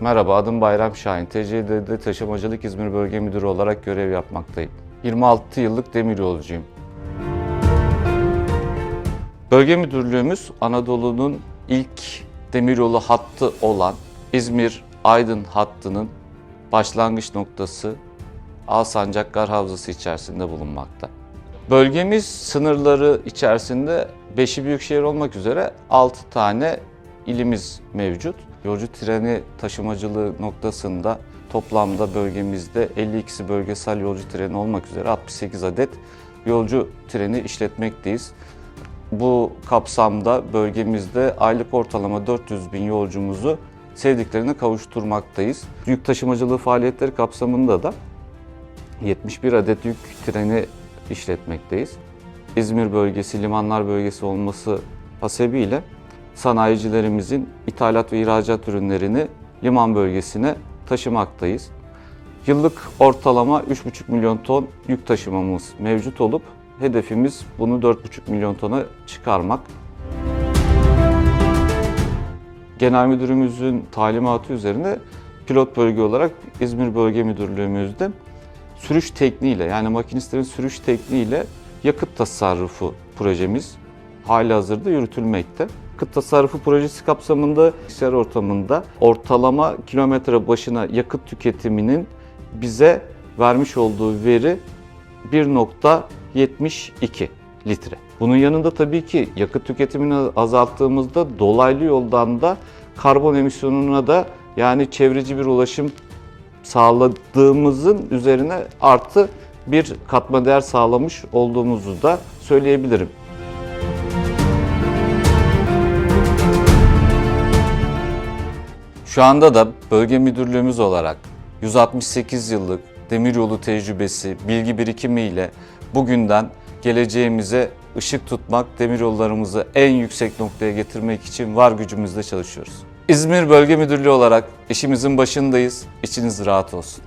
Merhaba, adım Bayram Şahin. TCD'de Taşımacılık İzmir Bölge Müdürü olarak görev yapmaktayım. 26 yıllık demir yolcuyum. Bölge Müdürlüğümüz Anadolu'nun ilk demiryolu hattı olan İzmir-Aydın hattının başlangıç noktası Alsancak Gar Havzası içerisinde bulunmakta. Bölgemiz sınırları içerisinde 5'i büyükşehir olmak üzere 6 tane ilimiz mevcut. Yolcu treni taşımacılığı noktasında toplamda bölgemizde 52'si bölgesel yolcu treni olmak üzere 68 adet yolcu treni işletmekteyiz. Bu kapsamda bölgemizde aylık ortalama 400 bin yolcumuzu sevdiklerine kavuşturmaktayız. Yük taşımacılığı faaliyetleri kapsamında da 71 adet yük treni işletmekteyiz. İzmir bölgesi, limanlar bölgesi olması hasebiyle sanayicilerimizin ithalat ve ihracat ürünlerini liman bölgesine taşımaktayız. Yıllık ortalama 3,5 milyon ton yük taşımamız mevcut olup hedefimiz bunu 4,5 milyon tona çıkarmak. Genel Müdürümüzün talimatı üzerine pilot bölge olarak İzmir Bölge Müdürlüğümüzde sürüş tekniğiyle yani makinistlerin sürüş tekniğiyle yakıt tasarrufu projemiz hali hazırda yürütülmekte. Yakıt tasarrufu projesi kapsamında bilgisayar ortamında ortalama kilometre başına yakıt tüketiminin bize vermiş olduğu veri 1.72 litre. Bunun yanında tabii ki yakıt tüketimini azalttığımızda dolaylı yoldan da karbon emisyonuna da yani çevreci bir ulaşım sağladığımızın üzerine artı bir katma değer sağlamış olduğumuzu da söyleyebilirim. Şu anda da bölge müdürlüğümüz olarak 168 yıllık demiryolu tecrübesi, bilgi birikimiyle bugünden geleceğimize ışık tutmak, demiryollarımızı en yüksek noktaya getirmek için var gücümüzle çalışıyoruz. İzmir Bölge Müdürlüğü olarak işimizin başındayız. İçiniz rahat olsun.